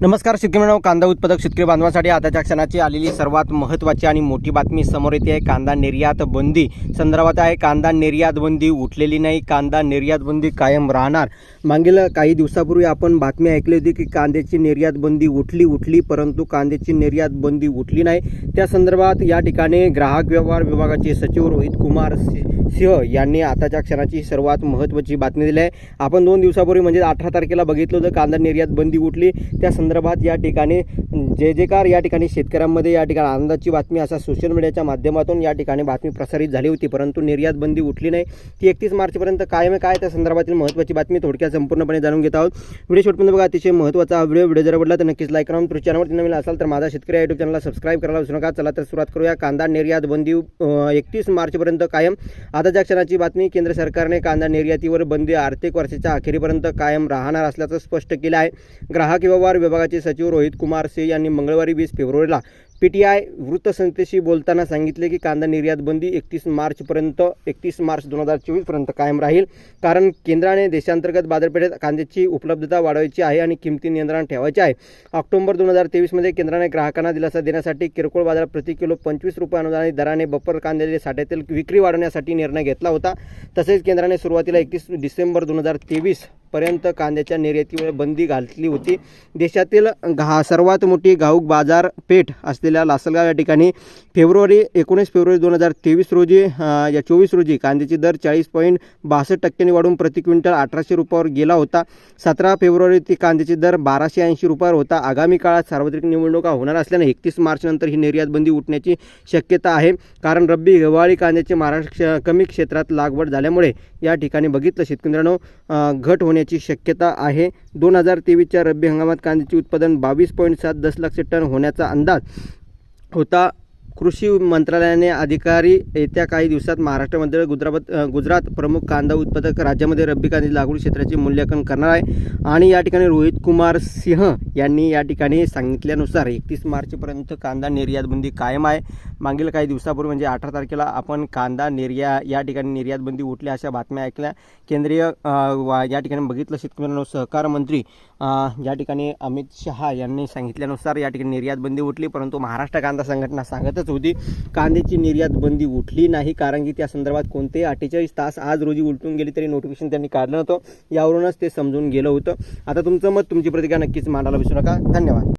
नमस्कार शेतकरी मित्रांनो कांदा उत्पादक शेतकरी बांधवांसाठी आताच्या क्षणाची आलेली सर्वात महत्त्वाची आणि मोठी बातमी समोर येते आहे कांदा निर्यात बंदी. संदर्भात आहे कांदा निर्यात बंदी उठलेली नाही कांदा निर्यात बंदी कायम राहणार. मागील काही दिवसापूर्वी आपण बातमी ऐकली होती की कांद्याची निर्यात बंदी उठली उठली परंतु कांद्याची निर्यात बंदी उठली नाही. त्या संदर्भात या ठिकाणी ग्राहक व्यवहार विभागाचे सचिव रोहित कुमार सि- सिंह यांनी आताच्या क्षणाची सर्वात महत्त्वाची बातमी दिली आहे. आपण दोन दिवसापूर्वी म्हणजे अठरा तारखेला बघितलं होतं कांदा निर्यात बंदी उठली. त्या संदर्भात या ठिकाणी जे जे कार या ठिकाणी शेतकऱ्यांमध्ये या ठिकाणी आनंदाची बातमी असा सोशल मीडियाच्या माध्यमातून या ठिकाणी बातमी प्रसारित झाली होती. परंतु निर्यात बंदी उठली नाही. ती एकतीस मार्चपर्यंत कायम आहे. काय त्या संदर्भातील महत्त्वाची बातमी थोडक्यात संपूर्णपणे जाणून घेत आहोत. व्हिडिओ शेवटपर्यंत बघा. अतिशय महत्त्वाचा व्हिडिओ. व्हिडिओ जर आवडला तर नक्कीच लाईक करा. तुमच्या चॅनलवरती नवीन असाल तर माझा शेतकरी युट्यूब चॅनलला सबस्क्राईब करायला विसरू नका. चला तर सुरुवात करूया. कांदा निर्यात बंदी एकतीस मार्चपर्यंत कायम. आताच्या क्षणाची बातमी. केंद्र सरकारने कांदा निर्यातीवर बंदी आर्थिक वर्षाच्या अखेरीपर्यंत कायम राहणार असल्याचं स्पष्ट केलं आहे. ग्राहक व्यवहार विभागाचे सचिव रोहित कुमार सिंह यांनी मंगळवारी वीस फेब्रुवारीला पी टी आय वृत्तसंस्थेशी बोलताना सांगितले की कांदा निर्यात बंदी एकतीस मार्चपर्यंत एकतीस मार्च दोन हजार चोवीसपर्यंत कायम राहील. कारण केंद्राने देशांतर्गत बाजारपेठेत कांद्याची उपलब्धता वाढवायची आहे आणि किमती नियंत्रण ठेवायचे आहे ऑक्टोबर दोन हजार तेवीसमध्ये केंद्राने ग्राहकांना दिलासा देण्यासाठी किरकोळ बाजार प्रति किलो पंचवीस रुपये अनुदानित दराने बपर कांद्याचे साठ्यातील विक्री वाढवण्यासाठी निर्णय घेतला होता. तसेच केंद्राने सुरुवातीला एकतीस डिसेंबर दोन हजार तेवीस पर्यंत कांद्याच्या निर्यातीवर बंदी घातली होती. देशातील घा सर्वात मोठी घाऊक बाजारपेठ असलेल्या लासलगाव या ठिकाणी फेब्रुवारी एकोणीस फेब्रुवारी दोन हजार तेवीस रोजी या चोवीस रोजी कांद्याची दर चाळीस पॉईंट बासष्ट टक्क्यांनी वाढून प्रति क्विंटल अठराशे रुपयावर गेला होता. सतरा फेब्रुवारी ती कांद्याची दर बाराशे ऐंशी रुपयावर होता. आगामी काळात सार्वत्रिक निवडणुका होणार असल्याने एकतीस मार्चनंतर ही निर्यात बंदी उठण्याची शक्यता आहे. कारण रब्बी हिवाळी कांद्याची महाराष्ट्र कमी क्षेत्रात लागवड झाल्यामुळे या ठिकाणी बघितलं शेतकऱ्यांनो घट होण्याची शक्यता आहे. दोन हजार तेवीसच्या रब्बी हंगामात कांद्याचे उत्पादन बावीस पॉईंट सात दशलक्ष टन होण्याचा अंदाज होता. कृषी मंत्रालयाने अधिकारी येत्या काही दिवसात महाराष्ट्रामध्ये गुजरात गुजरात प्रमुख कांदा उत्पादक राज्यामध्ये रब्बी कांद्याची लागवड क्षेत्राचे मूल्यांकन करणार आहे. आणि या ठिकाणी रोहित कुमार सिंह यांनी या ठिकाणी सांगितल्यानुसार एकतीस मार्चपर्यंत कांदा निर्यात बंदी कायम आहे. मागील काही दिवसापूर्वी म्हणजे अठरा तारखेला आपण कांदा निर्या या ठिकाणी निर्यात बंदी उठल्या अशा बातम्या ऐकल्या. केंद्रीय वा- या ठिकाणी बघितलं शेतकऱ्यांना सहकार मंत्री या ठिकाणी अमित शहा यांनी सांगितल्यानुसार या ठिकाणी निर्यात बंदी उठली परंतु महाराष्ट्र कांदा संघटना सांगतच होती. कांद्याची निर्यात बंदी उठली नाही कारण की त्या संदर्भात कोणतेही अठ्ठेचाळीस तास आज रोजी उलटून गेली तरी नोटिफिकेशन त्यांनी काढलं नव्हतं. यावरूनच ते समजून गेलं होतं. आता तुमचं मत तुमची प्रतिक्रिया नक्कीच मांडायला विसरू नका. धन्यवाद.